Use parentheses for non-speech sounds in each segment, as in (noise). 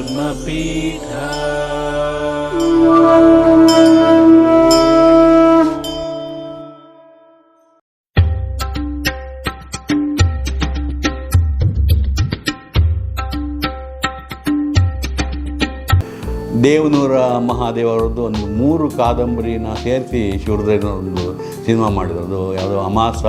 ಧರ್ಮಪೀಠ. ದೇವನೂರ ಮಹಾದೇವ ಅವರದ್ದು ಒಂದು ಮೂರು ಕಾದಂಬರಿನ ಸೇರಿಸಿ ಒಂದು ಸಿನಿಮಾ ಮಾಡಿರೋದು. ಯಾವುದು ಅಮಾಸ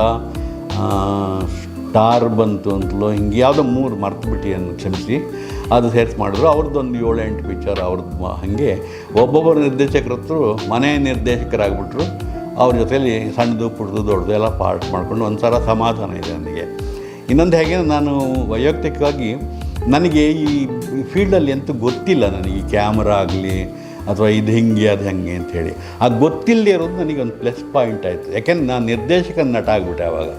ಆ, ಸ್ಟಾರ್ ಬಂತು ಅಂತಲೋ ಹಿಂಗೆ ಯಾವುದೋ ಮೂರು ಮರ್ತುಬಿಟ್ಟಿಯನ್ನು ಕ್ಷಮಿಸಿ. ಅದು ಸೇರಿಸಿ ಮಾಡಿದ್ರು. ಅವ್ರದ್ದು ಒಂದು ಏಳು ಎಂಟು ಪಿಕ್ಚರ್ ಅವ್ರದ್ದು ಹಾಗೆ. ಒಬ್ಬೊಬ್ಬರು ನಿರ್ದೇಶಕರ ಹತ್ರ ಮನೆ ನಿರ್ದೇಶಕರಾಗ್ಬಿಟ್ರು. ಅವ್ರ ಜೊತೇಲಿ ಸಣ್ಣದು ಪುಟ್ಟದು ದೊಡ್ಡದು ಎಲ್ಲ ಪಾರ್ಟ್ ಮಾಡ್ಕೊಂಡು ಸಲ ಸಮಾಧಾನ ಇದೆ ನನಗೆ. ಇನ್ನೊಂದು ಹೇಗೆ ನಾನು ವೈಯಕ್ತಿಕವಾಗಿ ನನಗೆ ಈ ಫೀಲ್ಡಲ್ಲಿ ಅಂತೂ ಗೊತ್ತಿಲ್ಲ ನನಗೆ. ಈ ಕ್ಯಾಮ್ರಾ ಆಗಲಿ ಅಥವಾ ಇದು ಹಿಂಗೆ ಅದು ಹೆಂಗೆ ಅಂಥೇಳಿ ಆ ಗೊತ್ತಿಲ್ಲದೆ ಇರೋದು ನನಗೆ ಒಂದು ಪ್ಲಸ್ ಪಾಯಿಂಟ್ ಆಯಿತು. ಯಾಕೆಂದ್ರೆ ನಾನು ನಿರ್ದೇಶಕ ನಟ ಆಗ್ಬಿಟ್ಟೆ ಅವಾಗ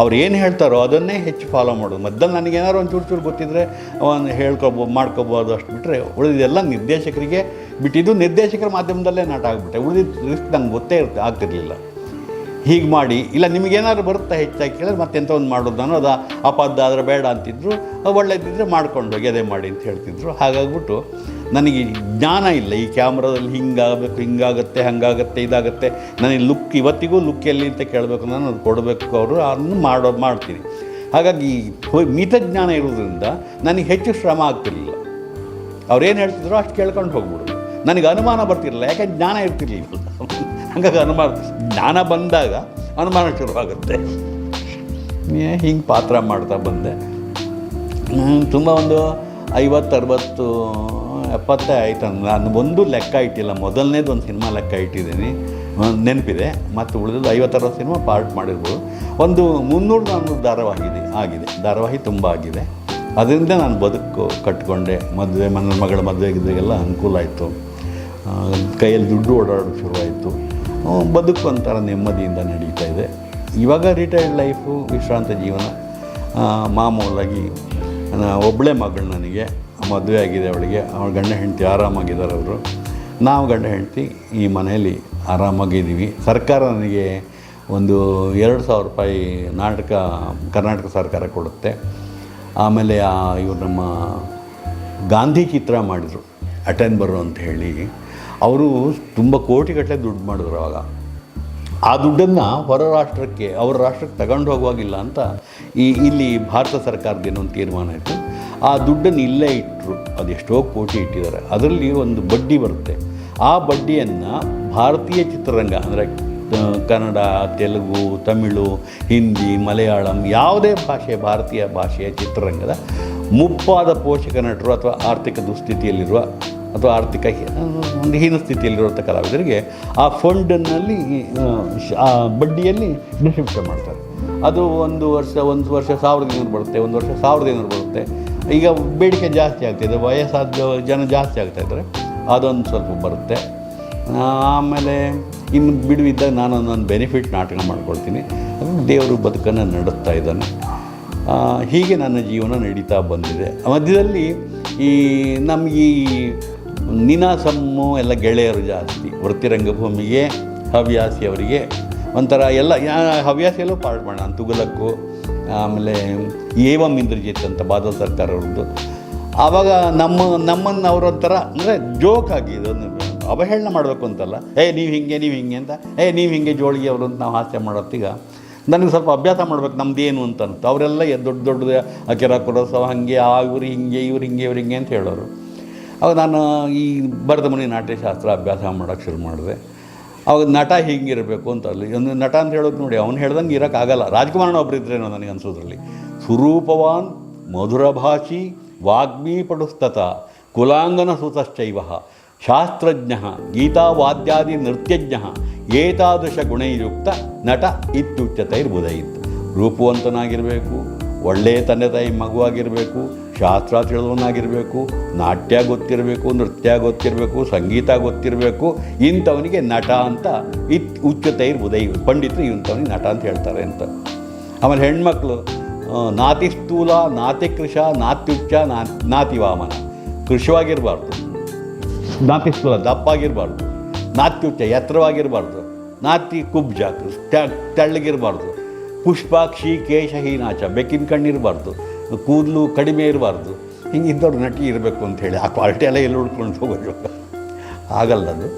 ಅವ್ರು ಏನು ಹೇಳ್ತಾರೋ ಅದನ್ನೇ ಹೆಚ್ಚು ಫಾಲೋ ಮಾಡೋದು. ಮೊದಲು ನನಗೆ ಏನಾದ್ರು ಒಂದು ಚೂರು ಚೂರು ಗೊತ್ತಿದ್ದರೆ ಅವನು ಹೇಳ್ಕೊಬೋದು ಮಾಡ್ಕೊಬೋದು ಅಷ್ಟು ಬಿಟ್ಟರೆ ಉಳಿದೆಲ್ಲ ನಿರ್ದೇಶಕರಿಗೆ ಬಿಟ್ಟಿದ್ದು ನಿರ್ದೇಶಕರ ಮಾಧ್ಯಮದಲ್ಲೇ ನಾಟ ಆಗಿಬಿಟ್ಟೆ. ಉಳಿದಿದ್ದು ರಿಸ್ಕ್ ನಂಗೆ ಗೊತ್ತೇ ಇರುತ್ತೆ ಆಗ್ತಿರಲಿಲ್ಲ. ಹೀಗೆ ಮಾಡಿ, ಇಲ್ಲ ನಿಮಗೇನಾದ್ರು ಬರುತ್ತಾ ಹೆಚ್ಚಾಗಿ ಕೇಳಿದ್ರೆ ಮತ್ತೆ ಎಂಥ ಒಂದು ಮಾಡೋದು ನಾನು ಅದು ಅಪದ್ದ ಆದರೆ ಬೇಡ ಅಂತಿದ್ರು ಒಳ್ಳೆಯದಿದ್ದರೆ ಮಾಡ್ಕೊಂಡು ಹೋಗಿ ಅದೇ ಮಾಡಿ ಅಂತ ಹೇಳ್ತಿದ್ರು. ಹಾಗಾಗ್ಬಿಟ್ಟು ನನಗೆ ಜ್ಞಾನ ಇಲ್ಲ. ಈ ಕ್ಯಾಮ್ರಾದಲ್ಲಿ ಹಿಂಗಾಗಬೇಕು, ಹಿಂಗಾಗತ್ತೆ, ಹಂಗಾಗತ್ತೆ, ಇದಾಗತ್ತೆ. ನನಗೆ ಲುಕ್ ಇವತ್ತಿಗೂ ಲುಕ್ ಎಲ್ಲಿ ಅಂತ ಕೇಳಬೇಕು ನಾನು, ಅದು ಕೊಡಬೇಕು ಅವರು, ಅದನ್ನು ಮಾಡೋ, ಮಾಡ್ತೀನಿ. ಹಾಗಾಗಿ ಮಿತ ಜ್ಞಾನ ಇರೋದ್ರಿಂದ ನನಗೆ ಹೆಚ್ಚು ಶ್ರಮ ಆಗ್ತಿರಲಿಲ್ಲ. ಅವ್ರೇನು ಹೇಳ್ತಿದ್ರು ಅಷ್ಟು ಕೇಳ್ಕೊಂಡು ಹೋಗ್ಬಿಡೋದು ನನಗೆ ಅನುಮಾನ ಬರ್ತಿರಲಿಲ್ಲ, ಯಾಕೆ ಜ್ಞಾನ ಇರ್ತಿರ್ಲಿಲ್ಲ? ಹಂಗಾಗಿ ಅನುಮಾನ, ಜ್ಞಾನ ಬಂದಾಗ ಅನುಮಾನ ಶುರುವಾಗುತ್ತೆ. ಹಿಂಗೆ ಪಾತ್ರ ಮಾಡ್ತಾ ಬಂದೆ. ತುಂಬ ಒಂದು ಐವತ್ತು ಅರವತ್ತು ಎಪ್ಪತ್ತೇ ಆಯ್ತು ನಾನು ಒಂದು ಲೆಕ್ಕ ಇಟ್ಟಿಲ್ಲ. ಮೊದಲನೇದು ಒಂದು ಸಿನಿಮಾ ಲೆಕ್ಕ ಇಟ್ಟಿದ್ದೀನಿ. ನೆನಪಿದೆ. ಮತ್ತು ಉಳಿದದ್ದು ಐವತ್ತರ ಸಿನಿಮಾ ಪಾರ್ಟ್ ಮಾಡಿರ್ಬೋದು. ಒಂದು ಮುನ್ನೂರು ನಾನು ಧಾರಾವಾಹಿ ಇದೆ ಆಗಿದೆ. ಧಾರಾವಾಹಿ ತುಂಬ ಆಗಿದೆ. ಅದರಿಂದ ನಾನು ಬದುಕು ಕಟ್ಕೊಂಡೆ. ಮದುವೆ, ಮನ, ಮಗಳ ಮದುವೆ ಇದ್ದಾಗೆಲ್ಲ ಅನುಕೂಲ ಆಯಿತು. ಕೈಯಲ್ಲಿ ದುಡ್ಡು ಓಡಾಡೋದು ಶುರುವಾಯಿತು. ಬದುಕು ಒಂಥರ ನೆಮ್ಮದಿಯಿಂದ ನಡೀತಾ ಇದೆ. ಇವಾಗ ರಿಟೈರ್ಡ್ ಲೈಫು ವಿಶ್ರಾಂತ ಜೀವನ. ಮಾಮೂಲಾಗಿ ಒಬ್ಬಳೇ ಮಗಳು ನನಗೆ. ಮದುವೆ ಆಗಿದೆ ಅವಳಿಗೆ. ಅವಳ ಗಂಡ ಹೆಂಡತಿ ಆರಾಮಾಗಿದ್ದಾರೆ ಅವರು. ನಾವು ಗಂಡ ಹೆಂಡತಿ ಈ ಮನೆಯಲ್ಲಿ ಆರಾಮಾಗಿದ್ದೀವಿ. ಸರ್ಕಾರ ನನಗೆ ಒಂದು ಎರಡು ಸಾವಿರ ರೂಪಾಯಿ ನಾಟಕ, ಕರ್ನಾಟಕ ಸರ್ಕಾರ ಕೊಡುತ್ತೆ. ಆಮೇಲೆ ಆ ಇವರು ನಮ್ಮ ಗಾಂಧಿ ಚಿತ್ರ ಮಾಡಿದರು. ಅಟೆನ್ ಬರು ಅಂತ ಹೇಳಿ. ಅವರು ತುಂಬ ಕೋಟಿಗಟ್ಟಲೆ ದುಡ್ಡು ಮಾಡಿದ್ರು ಅವಾಗ. ಆ ದುಡ್ಡನ್ನು ಹೊರ ರಾಷ್ಟ್ರಕ್ಕೆ, ಅವರ ರಾಷ್ಟ್ರಕ್ಕೆ ತಗೊಂಡು ಹೋಗುವಾಗಿಲ್ಲ ಅಂತ ಈ ಇಲ್ಲಿ ಭಾರತ ಸರ್ಕಾರದ ಒಂದು ತೀರ್ಮಾನ ಇತ್ತು. ಆ ದುಡ್ಡನ್ನು ಇಲ್ಲೇ ಇಟ್ಟರು ಅದೆಷ್ಟೋ ಕೋಟಿ ಇಟ್ಟಿದ್ದಾರೆ. ಅದರಲ್ಲಿ ಒಂದು ಬಡ್ಡಿ ಬರುತ್ತೆ. ಆ ಬಡ್ಡಿಯನ್ನು ಭಾರತೀಯ ಚಿತ್ರರಂಗ, ಅಂದರೆ ಕನ್ನಡ, ತೆಲುಗು, ತಮಿಳು, ಹಿಂದಿ, ಮಲಯಾಳಂ ಯಾವುದೇ ಭಾಷೆ, ಭಾರತೀಯ ಭಾಷೆಯ ಚಿತ್ರರಂಗದ ಮುಪ್ಪಾದ ಪೋಷಕ ನಟರು ಅಥವಾ ಆರ್ಥಿಕ ದುಸ್ಥಿತಿಯಲ್ಲಿರುವ ಅಥವಾ ಆರ್ಥಿಕ ಒಂದು ಹೀನ ಸ್ಥಿತಿಯಲ್ಲಿರುವಂಥ ಕಲಾವಿದರಿಗೆ ಆ ಫಂಡ್ನಲ್ಲಿ, ಆ ಬಡ್ಡಿಯಲ್ಲಿ ಡಿಸ್ಟ್ರಿಬ್ಯೂಷನ್ ಮಾಡ್ತಾರೆ. ಅದು ಒಂದು ವರ್ಷ ಒಂದು ವರ್ಷ ಸಾವಿರದ ಐನೂರು ಬರುತ್ತೆ, ಒಂದು ವರ್ಷ ಸಾವಿರದ ಐನೂರು ಬರುತ್ತೆ. ಈಗ ಬೇಡಿಕೆ ಜಾಸ್ತಿ ಆಗ್ತಿದೆ ವಯಸ್ಸಾದ ಜನ ಜಾಸ್ತಿ ಆಗ್ತಾ ಇದ್ದಾರೆ, ಅದೊಂದು ಸ್ವಲ್ಪ ಬರುತ್ತೆ. ಆಮೇಲೆ ಇನ್ನು ಬಿಡುವಿದ್ದಾಗ ನಾನು ನನ್ನ ಬೆನಿಫಿಟ್ ನಾಟಕ ಮಾಡ್ಕೊಳ್ತೀನಿ. ದೇವರು ಬದುಕನ್ನು ನಡೆಸ್ತಾ ಇದ್ದಾನೆ. ಹೀಗೆ ನನ್ನ ಜೀವನ ನಡೀತಾ ಬಂದಿದೆ. ಮಧ್ಯದಲ್ಲಿ ಈ ನಮಗೆ ಈ ನಿನಾಸಮ್ಮು ಎಲ್ಲ ಗೆಳೆಯರು ಜಾಸ್ತಿ. ವೃತ್ತಿರಂಗಭೂಮಿಗೆ ಹವ್ಯಾಸಿ ಅವರಿಗೆ ಒಂಥರ ಎಲ್ಲ ಹವ್ಯಾಸಿಯಲ್ಲೂ ಪಾರ್ಟ್ ಮಾಡೋಣ ತುಗಲಕ್ಕು ಆಮೇಲೆ ಏವಂ ಇಂದ್ರಜಿತ್ ಅಂತ ಬಾದಲ್ ಸರ್ಕಾರ ಅವ್ರದ್ದು. ಆವಾಗ ನಮ್ಮ, ನಮ್ಮನ್ನು ಅವರೊಂಥರ, ಅಂದರೆ ಜೋಕ್ ಆಗಿ ಇದೊಂದು ಅವಹೇಳನ ಮಾಡಬೇಕು ಅಂತಲ್ಲ. ಏ, ನೀವು ಹಿಂಗೆ ನೀವು ಹಿಂಗೆ ಅಂತ. ಏ, ನೀವು ಹಿಂಗೆ ಜೋಳಿಗೆ ಅವರು ಅಂತ ನಾವು ಹಾಸ್ಯ ಮಾಡೋತ್ತೀಗ ನನಗೆ ಸ್ವಲ್ಪ ಅಭ್ಯಾಸ ಮಾಡ್ಬೇಕು ನಮ್ಮದೇನು ಅಂತ ಅಂತ. ಅವರೆಲ್ಲ ದೊಡ್ಡ ದೊಡ್ಡದು ಅಕಿರ ಕುರಸ ಹಾಗೆ, ಆ, ಇವ್ರು ಹಿಂಗೆ ಇವ್ರು ಹಿಂಗೆ ಇವ್ರು ಹಿಂಗೆ ಅಂತ ಹೇಳೋರು. ಅವಾಗ ನಾನು ಈ ಭರತ ಮನೆ ನಾಟ್ಯಶಾಸ್ತ್ರ ಅಭ್ಯಾಸ ಮಾಡೋಕ್ಕೆ ಶುರು ಮಾಡಿದೆ. ಅವಾಗ ನಟ ಹೀಗಿರಬೇಕು ಅಂತ ಅಲ್ಲಿ. ಒಂದು ನಟ ಅಂತ ಹೇಳೋದು ನೋಡಿ, ಅವ್ನು ಹೇಳ್ದಂಗೆ ಇರೋಕ್ಕಾಗಲ್ಲ ರಾಜ್ಕುಮಾರನ ಒಬ್ಬರು ಇದ್ರೇನೋ ನನಗೆ ಅನ್ಸೋದ್ರಲ್ಲಿ ಸುರೂಪವಾನ್ ಮಧುರಭಾಷಿ ವಾಗ್ಮೀ ಪಡುಸ್ತತ ಕುಲಾಂಗನ ಸುತಶ್ಚೈವ ಶಾಸ್ತ್ರಜ್ಞ ಗೀತಾವಾದ್ಯಾದಿ ನೃತ್ಯಜ್ಞ ಏತಾದೃಶ ಗುಣಯುಕ್ತ ನಟ ಇತ್ಯುಚ್ಯತೈರ್ಬುಧಯಿತ್ತು ರೂಪವಂತನಾಗಿರಬೇಕು ಒಳ್ಳೆಯ ತಂದೆ ತಾಯಿ ಮಗುವಾಗಿರಬೇಕು ಶಾಸ್ತ್ರ ತಿಳಿದವನಾಗಿರಬೇಕು, ನಾಟ್ಯ ಗೊತ್ತಿರಬೇಕು, ನೃತ್ಯ ಗೊತ್ತಿರಬೇಕು, ಸಂಗೀತ ಗೊತ್ತಿರಬೇಕು, ಇಂಥವನಿಗೆ ನಟ ಅಂತ ಇತ್ ಉಚ್ಚತೈರ್ ಉದಯ ಪಂಡಿತರು ಇಂಥವನಿಗೆ ನಟ ಅಂತ ಹೇಳ್ತಾರೆ ಅಂತ. ಆಮೇಲೆ ಹೆಣ್ಮಕ್ಳು ನಾತಿ ಸ್ಥೂಲ, ನಾತಿ ಕೃಷ ನಾತ್ಯುಚ್ಚ ನಾ, ನಾತಿ ವಾಮನ. ಕೃಷವಾಗಿರಬಾರ್ದು. ನಾತಿ ಸ್ಥೂಲ ದಪ್ಪಾಗಿರಬಾರ್ದು ನಾತ್ಯುಚ್ಚ ಎತ್ತರವಾಗಿರಬಾರ್ದು. ನಾತಿ ಕುಬ್ಜ ತೆಳ್ಳಗಿರಬಾರ್ದು. ಪುಷ್ಪಾಕ್ಷಿ ಕೇಶಹೀನಾಚ ಬೆಕ್ಕಿನ ಕಣ್ಣಿರಬಾರ್ದು. ಕೂದಲು ಕಡಿಮೆ ಇರಬಾರ್ದು. ಹಿಂಗೆ ಇದ್ದವ್ರು ನಟಿ ಇರಬೇಕು ಅಂತ ಹೇಳಿ, ಆ ಕ್ವಾಲಿಟಿ ಎಲ್ಲ ಎಲ್ಲಿ ಉಳ್ಕೊಂಡು ಹೋಗೋದು? ಆಗಲ್ಲ ಅದು.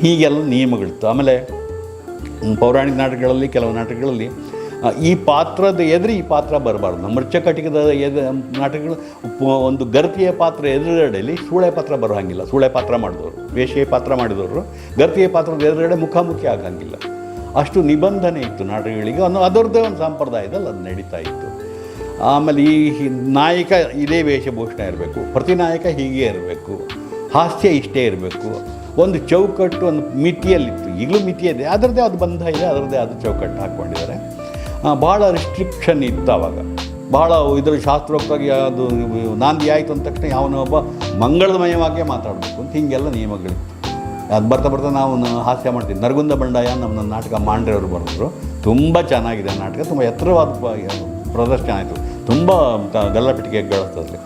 ಹೀಗೆಲ್ಲ ನಿಯಮಗಳಿತ್ತು. ಆಮೇಲೆ ಪೌರಾಣಿಕ ನಾಟಕಗಳಲ್ಲಿ, ಕೆಲವು ನಾಟಕಗಳಲ್ಲಿ ಈ ಪಾತ್ರದ ಎದುರು ಈ ಪಾತ್ರ ಬರಬಾರ್ದು. ಮರ್ಚಕಟಿಕದ ಎದ, ನಾಟಕಗಳು ಒಂದು ಗರ್ತಿಯ ಪಾತ್ರ ಎದುರುಗಡೆಯಲ್ಲಿ ಸೂಳೆ ಪಾತ್ರ ಬರೋ ಹಾಗಿಲ್ಲ ಸೂಳೆ ಪಾತ್ರ ಮಾಡಿದವರು, ವೇಷೆಯ ಪಾತ್ರ ಮಾಡಿದವರು, ಗರ್ತಿಯ ಪಾತ್ರದ ಎದುರುಗಡೆ ಮುಖಾಮುಖಿ ಆಗಂಗಿಲ್ಲ. ಅಷ್ಟು ನಿಬಂಧನೆ ಇತ್ತು ನಾಟಕಗಳಿಗೆ. ಒಂದು ಅದರದ್ದೇ ಒಂದು ಸಂಪ್ರದಾಯದಲ್ಲಿ ಅದು ನಡೀತಾ ಇತ್ತು. ಆಮೇಲೆ ಈ ನಾಯಕ ಇದೇ ವೇಷಭೂಷಣ ಇರಬೇಕು. ಪ್ರತಿ ನಾಯಕ ಹೀಗೆ ಇರಬೇಕು. ಹಾಸ್ಯ ಇಷ್ಟೇ ಇರಬೇಕು. ಒಂದು ಚೌಕಟ್ಟು ಒಂದು ಮಿತಿಯಲ್ಲಿತ್ತು. ಈಗಲೂ ಮಿತಿ ಇದೆ. ಅದರದ್ದೇ ಅದು ಬಂಧ ಇದೆ. ಅದರದ್ದೇ ಅದು ಚೌಕಟ್ಟು ಹಾಕ್ಕೊಂಡಿದ್ದಾರೆ. ಭಾಳ ರಿಸ್ಟ್ರಿಕ್ಷನ್ ಇತ್ತು ಆವಾಗ ಭಾಳ ಇದರ ಶಾಸ್ತ್ರೋಕ್ತವಾಗಿ ಅದು ನಾಂದಿ ಆಯಿತು ಅಂದ ತಕ್ಷಣ ಯಾವನೋ ಒಬ್ಬ ಮಂಗಳಮಯವಾಗಿಯೇ ಮಾತಾಡಬೇಕು ಅಂತ ಹೀಗೆಲ್ಲ ನಿಯಮಗಳಿತ್ತು. ಅದು ಬರ್ತಾ ಬರ್ತಾ ನಾವು ಹಾಸ್ಯ ಮಾಡ್ತೀವಿ. ನರಗುಂದ ಬಂಡಾಯ ನಮ್ಮ ನಾಟಕ ಮಾಂಡ್ರೆಯವರು ಬರೆದ್ರು. ತುಂಬ ಚೆನ್ನಾಗಿದೆ ನಾಟಕ. ತುಂಬ ಎತ್ತರವಾದ ಪ್ರದರ್ಶನ ಆಯಿತು. ತುಂಬ ಗಲ್ಲಪಿಟಿಗೆ ಗಳಿಸ್ತದೆ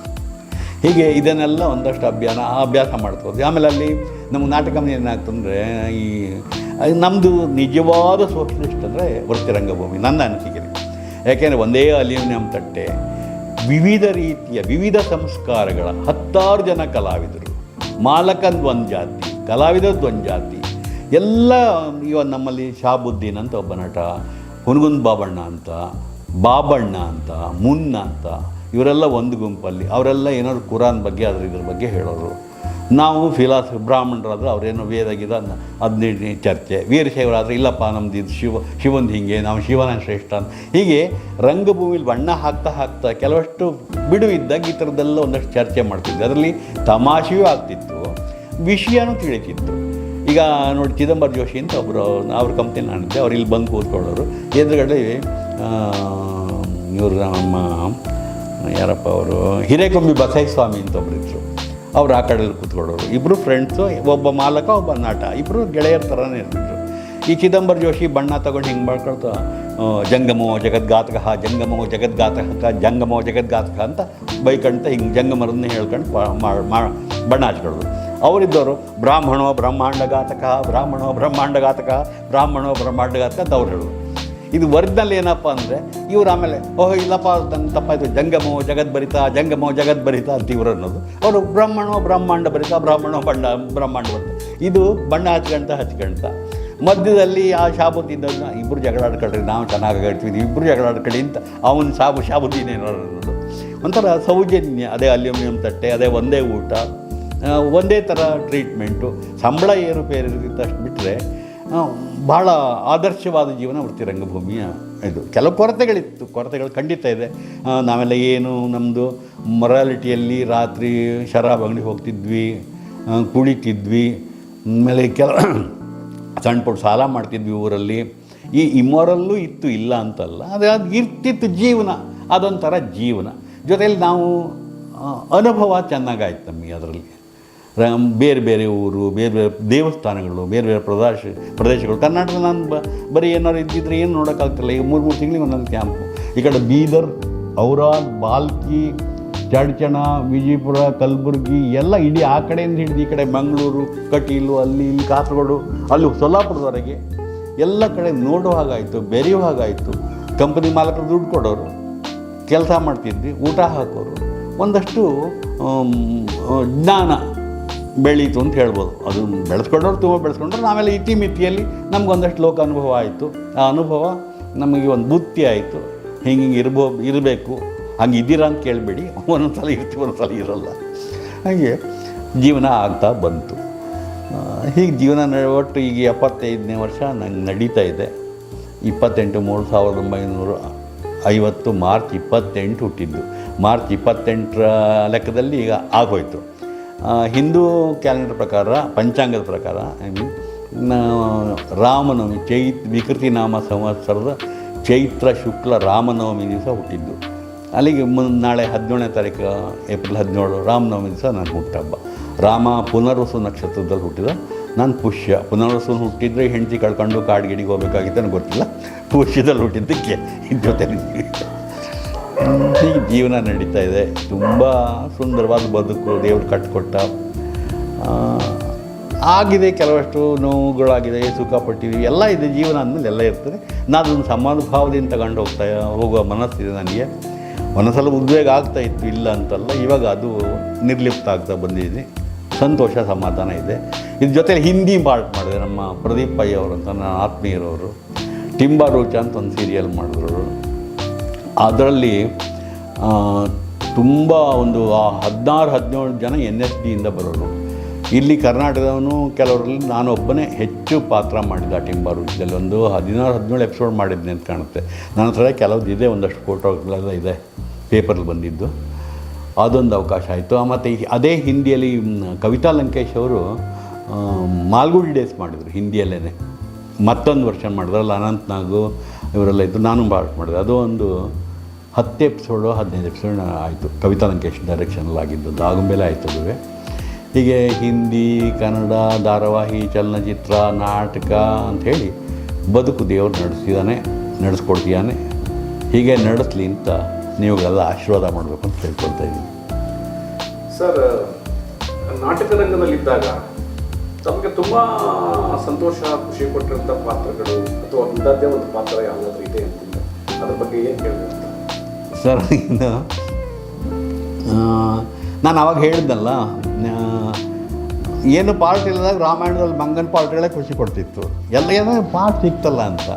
ಹೀಗೆ ಇದನ್ನೆಲ್ಲ ಒಂದಷ್ಟು ಅಭ್ಯಾಸ ಅಭ್ಯಾಸ ಮಾಡ್ಕೋದು ಆಮೇಲೆ ಅಲ್ಲಿ ನಮ್ಮ ನಾಟಕ ಏನಾಗ್ತಂದರೆ ಈ ನಮ್ಮದು ನಿಜವಾದ ಸೋಷಲಿಸ್ಟ್ ಅಂದರೆ ವೃತ್ತಿ ರಂಗಭೂಮಿ ನನ್ನ ಅನಿಸಿಕೆ ಯಾಕೆಂದರೆ ಒಂದೇ ಅಲ್ಯೂಮಿನಿಯಂ ತಟ್ಟೆ, ವಿವಿಧ ರೀತಿಯ, ವಿವಿಧ ಸಂಸ್ಕಾರಗಳ ಹತ್ತಾರು ಜನ ಕಲಾವಿದರು. ಮಾಲಕ ಒಂದು ಜಾತಿ ಕಲಾವಿದದ್ದು ಒಂದು ಜಾತಿ. ಎಲ್ಲ, ಇವ ನಮ್ಮಲ್ಲಿ ಶಾಬುದ್ದೀನ್ ಅಂತ ಒಬ್ಬ ನಟ, ಹುನಗುಂದ್ ಬಾಬಣ್ಣ ಅಂತ ಬಾಬಣ್ಣ ಅಂತ, ಮುನ್ನ ಅಂತ, ಇವರೆಲ್ಲ ಒಂದು ಗುಂಪಲ್ಲಿ, ಅವರೆಲ್ಲ ಏನಾದ್ರು ಕುರಾನ್ ಬಗ್ಗೆ, ಅದ್ರ ಇದ್ರ ಬಗ್ಗೆ ಹೇಳೋರು. ನಾವು ಫಿಲಾಸಫಿ, ಬ್ರಾಹ್ಮಣರಾದ್ರೆ ಅವರೇನೋ ವೇದ ಗೀದ ಹದಿನೈದನೇ ಚರ್ಚೆ. ವೀರಶೈವರಾದರೆ, ಇಲ್ಲಪ್ಪ, ನಮ್ದು ಇದು ಶಿವ ಶಿವಂದು ಹಿಂಗೆ, ನಾವು ಶಿವನ ಶ್ರೇಷ್ಠ ಅಂತ. ಹೀಗೆ ರಂಗಭೂಮಿಲಿ ಬಣ್ಣ ಹಾಕ್ತಾ ಹಾಕ್ತಾ ಕೆಲವಷ್ಟು ಬಿಡು ಇದ್ದಾಗ ಈ ಥರದ್ದೆಲ್ಲ ಒಂದಷ್ಟು ಚರ್ಚೆ ಮಾಡ್ತಿದ್ದೆ ಅದರಲ್ಲಿ ತಮಾಷೆಯೂ ಆಗ್ತಿತ್ತು, ವಿಷಯನೂ ತಿಳಿತಿತ್ತು ಈಗ ನೋಡಿ ಚಿದಂಬರ ಜೋಶಿ ಅಂತ ಒಬ್ಬರು ಅವ್ರ ಕಂಪ್ನಿ ನಾನಿದ್ದೆ, ಅವ್ರು ಇಲ್ಲಿ ಬಂದು ಕೂತ್ಕೊಳ್ಳೋರು. ಎದುರುಗಡೆ ಇವರು ನಮ್ಮ ಯಾರಪ್ಪ ಅವರು, ಹಿರೇಕೊಂಬಿ ಬಸೈಸ್ವಾಮಿ ಅಂತ ಒಬ್ಬರು ಇದ್ದರು ಅವ್ರು ಆ ಕಡೆಯಲ್ಲಿ ಕೂತ್ಕೊಳ್ಳೋರು. ಇಬ್ಬರು ಫ್ರೆಂಡ್ಸು ಒಬ್ಬ ಮಾಲಕ, ಒಬ್ಬ ನಾಟ. ಇಬ್ಬರು ಗೆಳೆಯರ ಥರನೇ ಇರ್ತಿದ್ರು. ಈ ಚಿದಂಬರ ಜೋಶಿ ಬಣ್ಣ ತಗೊಂಡು ಹಿಂಗೆ ಮಾಡ್ಕೊಳ್ತಾ ಜಂಗಮೋ ಜಗದ್ಘಾತಕ, ಜಂಗಮೋ ಜಗದ್ಗಾತಕ ಜಂಗಮೋ ಜಗದ್ಗಾತಕ ಅಂತ ಬೈಕಂತ ಹಿಂಗೆ ಜಂಗಮರನ್ನೇ ಹೇಳ್ಕೊಂಡು ಬಣ್ಣ ಹಚ್ಕೊಳ್ಳೋದು ಅವರಿದ್ದವರು ಬ್ರಾಹ್ಮಣೋ ಬ್ರಹ್ಮಾಂಡಘಾತಕ ಬ್ರಾಹ್ಮಣೋ ಬ್ರಹ್ಮಾಂಡಘಾತಕ ಬ್ರಾಹ್ಮಣೋ ಬ್ರಹ್ಮಾಂಡಘಾತಕ ಅಂತ ಅವ್ರು ಹೇಳೋದು ಇದು ಒರಿಜಿನಲ್ ಏನಪ್ಪ ಅಂದರೆ ಇವ್ರು ಆಮೇಲೆ, ಓಹ್, ಇಲ್ಲಪ್ಪ ನನ್ನ ತಪ್ಪಾಯಿತು. ಜಂಗಮೋ ಜಗದ್ಭರಿತ ಜಂಗಮೋ ಜಗದ್ಭರಿತ ಅಂತ ಇವರು ಅನ್ನೋದು. ಅವರು ಬ್ರಹ್ಮಣೋ ಬ್ರಹ್ಮಾಂಡ ಭರಿತ, ಬ್ರಾಹ್ಮಣೋ ಬಣ್ಣ ಬ್ರಹ್ಮಾಂಡ ಭರಿತ. ಇದು ಬಣ್ಣ ಹಚ್ಕೊಂತ ಹಚ್ಕೊಂತ. ಮಧ್ಯದಲ್ಲಿ ಆ ಶಾಬುದ್ದೀನ ಇಬ್ಬರು ಜಗಳ ಆಡ್ಕೊಳ್ರಿ, ನಾವು ಚೆನ್ನಾಗಿ ಹೇಳ್ತೀವಿ ಇಬ್ಬರು ಜಗಳ ಆಡ್ಕೊಳ್ಳಿ ಅಂತ ಅವನು ಶಾಬು ಶಾಬು ತಿನ್ನೇನೋ ಅನ್ನೋದು. ಒಂಥರ ಸೌಜನ್ಯ, ಅದೇ ಅಲ್ಯೂಮಿನಿಯಂ ತಟ್ಟೆ, ಅದೇ ಒಂದೇ ಊಟ ಒಂದೇ ಥರ ಟ್ರೀಟ್ಮೆಂಟು ಸಂಬಳ ಏರುಪೇರು ಇರುತ್ತಷ್ಟು ಬಿಟ್ಟರೆ ಭಾಳ ಆದರ್ಶವಾದ ಜೀವನ ವೃತ್ತಿ ರಂಗಭೂಮಿಯ ಇದು. ಕೆಲವು ಕೊರತೆಗಳಿತ್ತು, ಕೊರತೆಗಳು ಖಂಡಿತ ಇದೆ. ನಾವೆಲ್ಲ ಏನು ನಮ್ಮದು ಮೊರಾಲಿಟಿಯಲ್ಲಿ ರಾತ್ರಿ ಶರಾಬ್ ಅಂಗಡಿ ಹೋಗ್ತಿದ್ವಿ ಕುಳಿತಿದ್ವಿ, ಆಮೇಲೆ ಕೆಲ (coughs) ಸಣ್ಣ ಪುಟ್ಟ ಸಾಲ ಮಾಡ್ತಿದ್ವಿ ಊರಲ್ಲಿ. ಈ ಇಮೋರಲ್ಲೂ ಇತ್ತು, ಇಲ್ಲ ಅಂತಲ್ಲ ಅದು ಅದು ಇರ್ತಿತ್ತು ಜೀವನ, ಅದೊಂಥರ ಜೀವನ. ಜೊತೆಯಲ್ಲಿ ನಾವು ಅನುಭವ ಚೆನ್ನಾಗಾಯ್ತು ನಮಗೆ ಅದರಲ್ಲಿ. ಬೇರೆ ಬೇರೆ ಊರು, ಬೇರೆ ಬೇರೆ ದೇವಸ್ಥಾನಗಳು, ಬೇರೆ ಬೇರೆ ಪ್ರದೇಶ, ಪ್ರದೇಶಗಳು. ಕರ್ನಾಟಕ ನಾನು ಬ, ಬರೀ ಏನಾದ್ರು ಇದ್ದಿದ್ರೆ ಏನು ನೋಡೋಕ್ಕಾಗ್ತಿಲ್ಲ ಈಗ ಮೂರು ಮೂರು ತಿಂಗಳಿಗೆ ಒಂದೊಂದು ಕ್ಯಾಂಪು ಈ ಕಡೆ ಬೀದರ್ ಔರಾದ್ ಬಾಲ್ಕಿ, ಚಡ್ಚಣ, ವಿಜಯಪುರ, ಕಲಬುರ್ಗಿ, ಎಲ್ಲ ಇಡೀ ಆ ಕಡೆಯಿಂದ ಹಿಡಿದು ಈ ಕಡೆ ಮಂಗಳೂರು, ಕಟೀಲು, ಅಲ್ಲಿ ಇಲ್ಲಿ ಕಾಸರಗೋಡು, ಅಲ್ಲಿ ಸೊಲ್ಲಾಪುರದವರೆಗೆ ಎಲ್ಲ ಕಡೆ ನೋಡೋ ಹಾಗಾಯಿತು, ಬೆರೆಯೋ ಹಾಗಾಯಿತು. ಕಂಪನಿ ಮಾಲಕರು ದುಡ್ಡು ಕೊಡೋರು, ಕೆಲಸ ಮಾಡ್ತಿದ್ವಿ, ಊಟ ಹಾಕೋರು. ಒಂದಷ್ಟು ಜ್ಞಾನ ಬೆಳೀತು ಅಂತ ಹೇಳ್ಬೋದು. ಅದು ಬೆಳೆಸ್ಕೊಂಡವ್ರು ತುಂಬ ಬೆಳೆಸ್ಕೊಂಡ್ರು. ಆಮೇಲೆ ಇತಿಮಿತಿಯಲ್ಲಿ ನಮಗೊಂದಷ್ಟು ಲೋಕ ಅನುಭವ ಆಯಿತು. ಆ ಅನುಭವ ನಮಗೆ ಒಂದು ಬುತ್ತಿ ಆಯಿತು. ಹಿಂಗೆ ಹಿಂಗೆ ಇರ್ಬೋ, ಇರಬೇಕು. ಹಂಗೆ ಇದ್ದೀರಾ ಅಂತ ಕೇಳಬೇಡಿ. ಒಂದೊಂದು ಸಲ ಇರ್ತೀವಿ ಒಂದೊಂದು ಸಲ ಇರಲ್ಲ. ಹಾಗೆ ಜೀವನ ಆಗ್ತಾ ಬಂತು. ಹೀಗೆ ಜೀವನ ಒಟ್ಟು ಈಗ ಎಪ್ಪತ್ತೈದನೇ ವರ್ಷ ನಂಗೆ ನಡೀತಾ ಇದೆ. ಇಪ್ಪತ್ತೆಂಟು ಮೂರು ಸಾವಿರದ ಒಂಬೈನೂರ ಐವತ್ತು ಮಾರ್ಚ್ ಇಪ್ಪತ್ತೆಂಟು ಹುಟ್ಟಿದ್ದು. ಮಾರ್ಚ್ ಇಪ್ಪತ್ತೆಂಟರ ಲೆಕ್ಕದಲ್ಲಿ ಈಗ ಆಗೋಯ್ತು. ಹಿಂದೂ ಕ್ಯಾಲೆಂಡರ್ ಪ್ರಕಾರ, ಪಂಚಾಂಗದ ಪ್ರಕಾರ ಐ ಮೀನ್ ರಾಮನವಮಿ, ಚೈತ್ ವಿಕೃತಿ ನಾಮ ಸಂವತ್ಸರದ ಚೈತ್ರ, ಶುಕ್ಲ, ರಾಮನವಮಿ ದಿವಸ ಹುಟ್ಟಿದ್ದು. ಅಲ್ಲಿಗೆ ಮುನ್, ನಾಳೆ ಹದಿನೇಳನೇ ತಾರೀಕು, ಏಪ್ರಿಲ್ ಹದಿನೇಳು, ರಾಮನವಮಿ ದಿವಸ ನಾನು ಹುಟ್ಟಹಬ್ಬ. ರಾಮ ಪುನರ್ವಸು ನಕ್ಷತ್ರದಲ್ಲಿ ಹುಟ್ಟಿದ ನಾನು ಪುಷ್ಯ. ಪುನರ್ವಸು ಹುಟ್ಟಿದ್ರೆ ಹೆಂಡತಿ ಕಳ್ಕೊಂಡು ಕಾಡ್ಗಿಡಿಗೆ ಹೋಗ್ಬೇಕಾಗಿತ್ತು, ನನಗೆ ಗೊತ್ತಿಲ್ಲ. ಪುಷ್ಯದಲ್ಲಿ ಹುಟ್ಟಿದ್ದಕ್ಕೆ ಜೊತೆ ಹೀಗೆ ಜೀವನ ನಡೀತಾ ಇದೆ. ತುಂಬ ಸುಂದರವಾದ ಬದುಕು ದೇವರು ಕಟ್ಕೊಟ್ಟ. ಆಗಿದೆ, ಕೆಲವಷ್ಟು ನೋವುಗಳಾಗಿದೆ, ಸುಖ ಎಲ್ಲ ಇದೆ. ಜೀವನ ಅಂದಮೇಲೆ ಎಲ್ಲ ಇರ್ತದೆ. ನಾನು ಅದನ್ನು ಸಮಾನುಭಾವದಿಂದ ತಗೊಂಡು ಹೋಗ್ತಾ, ಹೋಗುವ ಮನಸ್ಸಿದೆ ನನಗೆ. ಒಂದೊಂದ್ಸಲ ಉದ್ವೇಗ ಆಗ್ತಾ ಇತ್ತು, ಇಲ್ಲ ಅಂತಲ್ಲ, ಇವಾಗ ಅದು ನಿರ್ಲಿಪ್ತ ಆಗ್ತಾ ಬಂದಿದೆ. ಸಂತೋಷ, ಸಮಾಧಾನ ಇದೆ. ಇದ್ರ ಜೊತೆ ಹಿಂದಿ ಪಾರ್ಟ್ ಮಾಡಿದೆ. ನಮ್ಮ ಪ್ರದೀಪ್ ಪೈ ಅವರು ಅಂತ, ನನ್ನ ಆತ್ಮೀಯರವರು ಟಿಂಬಾ ರೋಚ ಅಂತ ಒಂದು ಸೀರಿಯಲ್ ಮಾಡಿದ್ರು ಅದರಲ್ಲಿ ತುಂಬ ಒಂದು ಹದಿನಾರು ಹದಿನೇಳು ಜನ ಎನ್ ಎಸ್ ಡಿಯಿಂದ ಬರೋರು. ಇಲ್ಲಿ ಕರ್ನಾಟಕದವನು ಕೆಲವರಲ್ಲಿ ನಾನು ಒಬ್ಬನೇ ಹೆಚ್ಚು ಪಾತ್ರ ಮಾಡಿದ ಟಿಂಬಾರು ಇದರಲ್ಲಿ ಒಂದು ಹದಿನಾರು ಹದಿನೇಳು ಎಪಿಸೋಡ್ ಮಾಡಿದ್ದೆ ಅಂತ ಕಾಣುತ್ತೆ. ನನ್ನ ಹತ್ರ ಕೆಲವ್ದು ಇದೆ ಒಂದಷ್ಟು ಫೋಟೋಗಳೆಲ್ಲ ಇದೆ ಪೇಪರಲ್ಲಿ ಬಂದಿದ್ದು. ಅದೊಂದು ಅವಕಾಶ ಆಯಿತು. ಮತ್ತು ಅದೇ ಹಿಂದಿಯಲ್ಲಿ ಕವಿತಾ ಲಂಕೇಶ್ ಅವರು ಆ, ಮಾಲ್ಗುಡಿ ಡೇಸ್ ಮಾಡಿದರು ಹಿಂದಿಯಲ್ಲೇ ಮತ್ತೊಂದು ವರ್ಷನ್ ಮಾಡಿದ್ರಲ್ಲ ಅನಂತ್ ನಾಗು ಇವರೆಲ್ಲ ಇದ್ದು ನಾನು ಭಾಳ ಮಾಡಿದೆ. ಅದು ಒಂದು ಹತ್ತು ಎಪಿಸೋಡು, ಹದಿನೈದು ಎಪಿಸೋಡ್ ಆಯಿತು. ಕವಿತಾ ಲಂಕೇಶ್ ಡೈರೆಕ್ಷನಲ್ಲಿ ಆಗಿದ್ದು, ದಾಗುಂಬೆಲೆ ಆಯಿತು ಅದುವೆ. ಹೀಗೆ ಹಿಂದಿ, ಕನ್ನಡ, ಧಾರಾವಾಹಿ, ಚಲನಚಿತ್ರ, ನಾಟಕ ಅಂಥೇಳಿ ಬದುಕು ದೇವರು ನಡೆಸಿದ್ದಾನೆ ನಡೆಸ್ಕೊಡ್ತಿದ್ದಾನೆ ಹೀಗೆ ನಡೆಸಲಿ ಅಂತ ನೀವುಗಳೆಲ್ಲ ಆಶೀರ್ವಾದ ಮಾಡಬೇಕು ಅಂತ ಕೇಳ್ಕೊಳ್ತಾ ಇದ್ದೀನಿ. ಸರ್, ನಾಟಕ ರಂಗದಲ್ಲಿದ್ದಾಗ ತಮಗೆ ತುಂಬ ಸಂತೋಷ, ಖುಷಿ ಕೊಟ್ಟಿರುವಂಥ ಪಾತ್ರಗಳು ಅಥವಾ ಅಂಥದ್ದೇ ಒಂದು ಪಾತ್ರ ಯಾವುದಾದ್ರೂ ಇದೆ ಅಂತ ಅದ್ರ ಬಗ್ಗೆ ಏನು ಹೇಳಬೇಕು? ಸರ್ ಇನ್ನು ನಾನು ಅವಾಗ ಹೇಳಿದ್ನಲ್ಲ ಆ, ಏನು ಪಾರ್ಟ್ ಇಲ್ಲದಾಗ ರಾಮಾಯಣದಲ್ಲಿ ಮಂಗನ ಪಾರ್ಟ್ಗಳೇ ಖುಷಿ ಕೊಡ್ತಿತ್ತು. ಎಲ್ಲ ಏನೋ ಪಾರ್ಟ್ ಸಿಕ್ತಲ್ಲ ಅಂತ.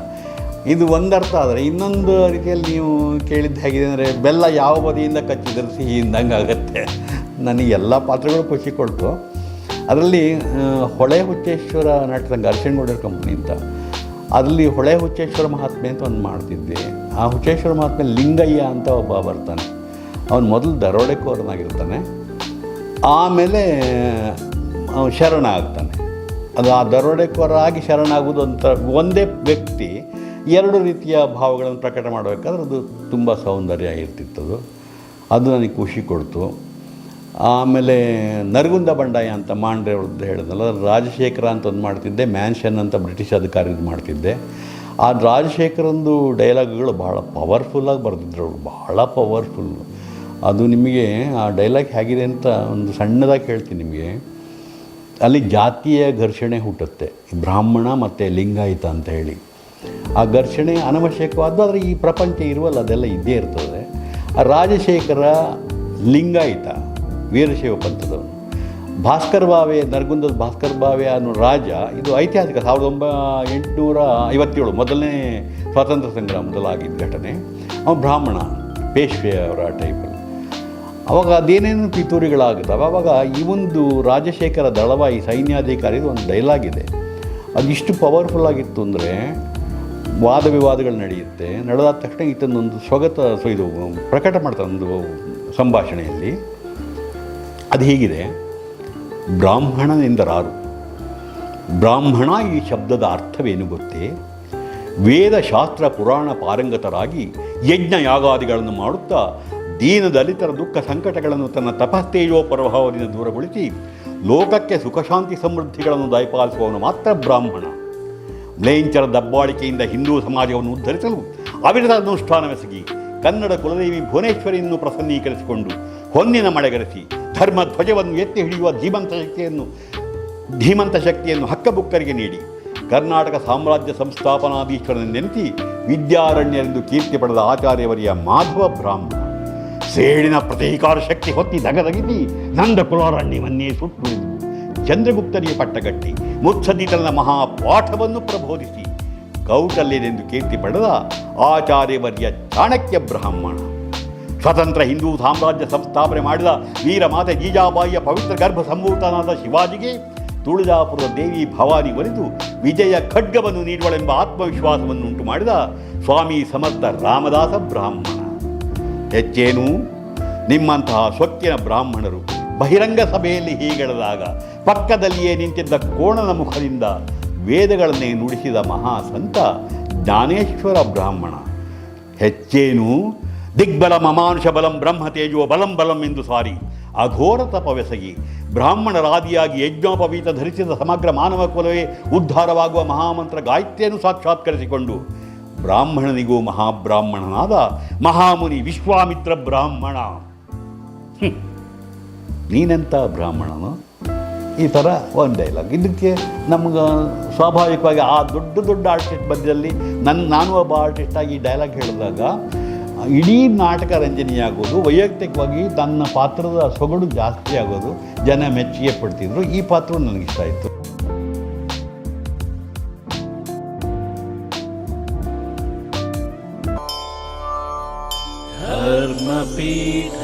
ಇದು ಒಂದು ಅರ್ಥ ಆದರೆ ಇನ್ನೊಂದು ರೀತಿಯಲ್ಲಿ ನೀವು ಕೇಳಿದ್ದು ಹೇಗಿದೆ ಅಂದರೆ ಬೆಲ್ಲ ಯಾವ ಬದಿಯಿಂದ ಕಚ್ಚಿದ್ರೆ ಸಿಹಿ ಇಂದಂಗೆ ಆಗುತ್ತೆ. ನನಗೆ ಎಲ್ಲ ಪಾತ್ರಗಳು ಖುಷಿ ಕೊಡ್ತು ಅದರಲ್ಲಿ ಹೊಳೆ ಹುಚ್ಚೇಶ್ವರ ನಟದ ಅರ್ಶನ್ ಗೌಡರ್ ಕಂಪ್ನಿ ಅಂತ. ಅದರಲ್ಲಿ ಹೊಳೆ ಹುಚ್ಚೇಶ್ವರ ಮಹಾತ್ಮೆ ಅಂತ ಒಂದು ಮಾಡ್ತಿದ್ದೆ. ಆ ಹುಚ್ಚೇಶ್ವರ ಮಹಾತ್ಮೆ ಲಿಂಗಯ್ಯ ಅಂತ ಒಬ್ಬ ಬರ್ತಾನೆ. ಅವನು ಮೊದಲು ದರೋಡೆಕೋರನಾಗಿರ್ತಾನೆ. ಆಮೇಲೆ ಅವನು ಶರಣ ಆಗ್ತಾನೆ. ಅದು ಆ ದರೋಡೆಕೋರಾಗಿ ಶರಣ ಶರಣಾಗುವುದು ಅಂತ ಒಂದೇ ವ್ಯಕ್ತಿ ಎರಡು ರೀತಿಯ ಭಾವಗಳನ್ನು ಪ್ರಕಟ ಮಾಡಬೇಕಾದ್ರೆ ಅದು ತುಂಬ ಸೌಂದರ್ಯ ಇರ್ತಿತ್ತದು ಅದು ನನಗೆ ಖುಷಿ ಕೊಡ್ತು. ಆಮೇಲೆ ನರಗುಂದ ಬಂಡಾಯ ಅಂತ ಮಾಂಡ್ರೆ ಅವ್ರದ್ದು ಹೇಳಿದ್ನಲ್ಲ ರಾಜಶೇಖರ ಅಂತ ಒಂದು ಮಾಡ್ತಿದ್ದೆ, ಮ್ಯಾನ್ಷನ್ ಅಂತ ಬ್ರಿಟಿಷ್ ಅಧಿಕಾರಿ ಮಾಡ್ತಿದ್ದೆ. ಆ ರಾಜಶೇಖರಂದು ಡೈಲಾಗ್ಗಳು ಭಾಳ ಪವರ್ಫುಲ್ಲಾಗಿ ಬರೆದಿದ್ರು ಅವಳು ಭಾಳ ಪವರ್ಫುಲ್ಲು ಅದು ನಿಮಗೆ ಆ ಡೈಲಾಗ್ ಹೇಗಿದೆ ಅಂತ ಒಂದು ಸಣ್ಣದಾಗಿ ಹೇಳ್ತೀನಿ ನಿಮಗೆ. ಅಲ್ಲಿ ಜಾತಿಯ ಘರ್ಷಣೆ ಹುಟ್ಟುತ್ತೆ ಬ್ರಾಹ್ಮಣ ಮತ್ತು ಲಿಂಗಾಯಿತ ಅಂತ ಹೇಳಿ. ಆ ಘರ್ಷಣೆ ಅನವಶ್ಯಕವಾದ್ದು, ಆದರೆ ಈ ಪ್ರಪಂಚ ಇರುವಲ್ಲ, ಅದೆಲ್ಲ ಇದ್ದೇ ಇರ್ತದೆ. ಆ ರಾಜಶೇಖರ ಲಿಂಗಾಯತ ವೀರಶೈವ ಪಂಥದವನು ಭಾಸ್ಕರ್ ಬಾವೆ, ನರಗುಂದದ ಭಾಸ್ಕರ್ ಬಾವೆ ಅನ್ನೋ ರಾಜ, ಇದು ಐತಿಹಾಸಿಕ, ಸಾವಿರದ ಒಂಬ ಎಂಟುನೂರ ಐವತ್ತೇಳು ಮೊದಲನೇ ಸ್ವಾತಂತ್ರ್ಯ ಸಂಗ್ರಾಮದಲ್ಲಿ ಆಗಿದ್ದ ಘಟನೆ. ಅವನು ಬ್ರಾಹ್ಮಣ ಪೇಶ್ವೆ ಅವರ ಟೈಪಲ್ಲಿ ಅವಾಗ ಅದೇನೇನು ಪಿತೂರಿಗಳಾಗುತ್ತವೆ ಅವಾಗ ಈ ಒಂದು ರಾಜಶೇಖರ ದಳವಾಯಿ ಸೈನ್ಯಾಧಿಕಾರಿದು ಒಂದು ಡೈಲಾಗ್ ಇದೆ. ಅದಿಷ್ಟು ಪವರ್ಫುಲ್ ಆಗಿತ್ತು ಅಂದರೆ, ವಾದ ವಿವಾದಗಳು ನಡೆಯುತ್ತೆ. ನಡೆದಾದ ತಕ್ಷಣ ಈತನೊಂದು ಸ್ವಗತ ಸೊ ಇದು ಪ್ರಕಟ ಮಾಡ್ತಾನೆ ಒಂದು ಸಂಭಾಷಣೆಯಲ್ಲಿ. ಅದು ಹೀಗಿದೆ? ಬ್ರಾಹ್ಮಣನೆಂದರಾರು. ಬ್ರಾಹ್ಮಣ ಈ ಶಬ್ದದ ಅರ್ಥವೇನು ಗೊತ್ತೇ? ವೇದ ಶಾಸ್ತ್ರ ಪುರಾಣ ಪಾರಂಗತರಾಗಿ ಯಜ್ಞ ಯಾಗಾದಿಗಳನ್ನು ಮಾಡುತ್ತಾ ದೀನ ದಲಿತರ ದುಃಖ ಸಂಕಟಗಳನ್ನು ತನ್ನ ತಪಸ್ತೇಜೋ ಪ್ರಭಾವದಿಂದ ದೂರಗೊಳಿಸಿ ಲೋಕಕ್ಕೆ ಸುಖಶಾಂತಿ ಸಮೃದ್ಧಿಗಳನ್ನು ದಯಪಾಲಿಸುವವನು ಮಾತ್ರ ಬ್ರಾಹ್ಮಣ. ಮ್ಲೇಂಚರ ದಬ್ಬಾಳಿಕೆಯಿಂದ ಹಿಂದೂ ಸಮಾಜವನ್ನು ಉದ್ಧರಿಸಲು ಅವಿರತ ಅನುಷ್ಠಾನವೆಸಗಿ ಕನ್ನಡ ಕುಲದೇವಿ ಭುವನೇಶ್ವರಿಯನ್ನು ಪ್ರಸನ್ನೀಕರಿಸಿಕೊಂಡು ಹೊನ್ನಿನ ಮಳೆಗರೆಸಿ ಧರ್ಮ ಧ್ವಜವನ್ನು ಎತ್ತಿ ಹಿಡಿಯುವ ಧೀಮಂತ ಶಕ್ತಿಯನ್ನು ಧೀಮಂತ ಶಕ್ತಿಯನ್ನು ಹಕ್ಕಬುಕ್ಕರಿಗೆ ನೀಡಿ, ಕರ್ನಾಟಕ ಸಾಮ್ರಾಜ್ಯ ಸಂಸ್ಥಾಪನಾಧೀಶ್ವರನೆಂದೆನಿಸಿ ವಿದ್ಯಾರಣ್ಯರೆಂದು ಕೀರ್ತಿ ಪಡೆದ ಆಚಾರ್ಯವರಿಯ ಮಾಧವ ಬ್ರಾಹ್ಮಣ. ಸೇಡಿನ ಪ್ರತೀಕಾರ ಶಕ್ತಿ ಹೊತ್ತಿ ದಗದಗಿಸಿ ನಂದ ಕುಲಾರಣ್ಯವನ್ನೇ ಸುಟ್ಟು ಚಂದ್ರಗುಪ್ತನಿಗೆ ಪಟ್ಟಗಟ್ಟಿ ಮುತ್ಸದಿ ತನ್ನ ಮಹಾಪಾಠವನ್ನು ಪ್ರಬೋಧಿಸಿ ಕೌಟಲ್ಯನೆಂದು ಕೀರ್ತಿ ಪಡೆದ ಆಚಾರ್ಯವರ್ಯ ಚಾಣಕ್ಯ ಬ್ರಾಹ್ಮಣ. ಸ್ವತಂತ್ರ ಹಿಂದೂ ಸಾಮ್ರಾಜ್ಯ ಸಂಸ್ಥಾಪನೆ ಮಾಡಿದ ವೀರ ಮಾತೆ ಜೀಜಾಬಾಯಿಯ ಪವಿತ್ರ ಗರ್ಭ ಸಂಭೂತನಾದ ಶಿವಾಜಿಗೆ ತುಳಜಾಪುರದ ದೇವಿ ಭವಾನಿ ಒಲಿದು ವಿಜಯ ಖಡ್ಗವನ್ನು ನೀಡುವಳೆಂಬ ಆತ್ಮವಿಶ್ವಾಸವನ್ನು ಉಂಟು ಮಾಡಿದ ಸ್ವಾಮಿ ಸಮರ್ಥ ರಾಮದಾಸ ಬ್ರಾಹ್ಮಣ. ಹೆಚ್ಚೇನು? ನಿಮ್ಮಂತಹ ಸ್ವಕ್ಕಿನ ಬ್ರಾಹ್ಮಣರು ಬಹಿರಂಗ ಸಭೆಯಲ್ಲಿ ಹೀಗೆಳೆದಾಗ ಪಕ್ಕದಲ್ಲಿಯೇ ನಿಂತಿದ್ದ ಕೋಣನ ಮುಖದಿಂದ ವೇದಗಳನ್ನೇ ನುಡಿಸಿದ ಮಹಾಸಂತ ಜ್ಞಾನೇಶ್ವರ ಬ್ರಾಹ್ಮಣ. ಹೆಚ್ಚೇನು? ದಿಗ್ಬಲ ಮಮಾನುಷ ಬಲಂ ಬ್ರಹ್ಮ ತೇಜೋ ಬಲಂ ಬಲಂ ಎಂದು ಸಾರಿ. ಅಘೋರ ತಪವೆಸಗಿ ಬ್ರಾಹ್ಮಣರಾದಿಯಾಗಿ ಯಜ್ಞೋಪವೀತ ಧರಿಸಿದ ಸಮಗ್ರ ಮಾನವ ಕುಲವೇ ಉದ್ಧಾರವಾಗುವ ಮಹಾಮಂತ್ರ ಗಾಯತ್ರಿಯನ್ನು ಸಾಕ್ಷಾತ್ಕರಿಸಿಕೊಂಡು, ಬ್ರಾಹ್ಮಣನಿಗೂ ಮಹಾಬ್ರಾಹ್ಮಣನಾದ ಮಹಾಮುನಿ ವಿಶ್ವಾಮಿತ್ರ ಬ್ರಾಹ್ಮಣ. ಹ್ಮ್. ನೀನೆಂಥ ಬ್ರಾಹ್ಮಣನು? ಈ ಥರ ಒಂದು ಡೈಲಾಗ್ ಇದಕ್ಕೆ ನಮ್ಗೆ ಸ್ವಾಭಾವಿಕವಾಗಿ ಆ ದೊಡ್ಡ ದೊಡ್ಡ ಆರ್ಟಿಸ್ಟ್ ಮಧ್ಯದಲ್ಲಿ ನನ್ನ ನಾನು ಒಬ್ಬ ಆರ್ಟಿಸ್ಟಾಗಿ ಈ ಡೈಲಾಗ್ ಹೇಳಿದಾಗ ಇಡೀ ನಾಟಕ ರಂಜನೆಯಾಗೋದು, ವೈಯಕ್ತಿಕವಾಗಿ ತನ್ನ ಪಾತ್ರದ ಸೊಗಡು ಜಾಸ್ತಿ ಆಗೋದು, ಜನ ಮೆಚ್ಚುಗೆ ಪಡ್ತಿದ್ರು. ಈ ಪಾತ್ರ ನನಗೆ ಇಷ್ಟ ಆಯಿತು. ಧರ್ಮಪೀಠ.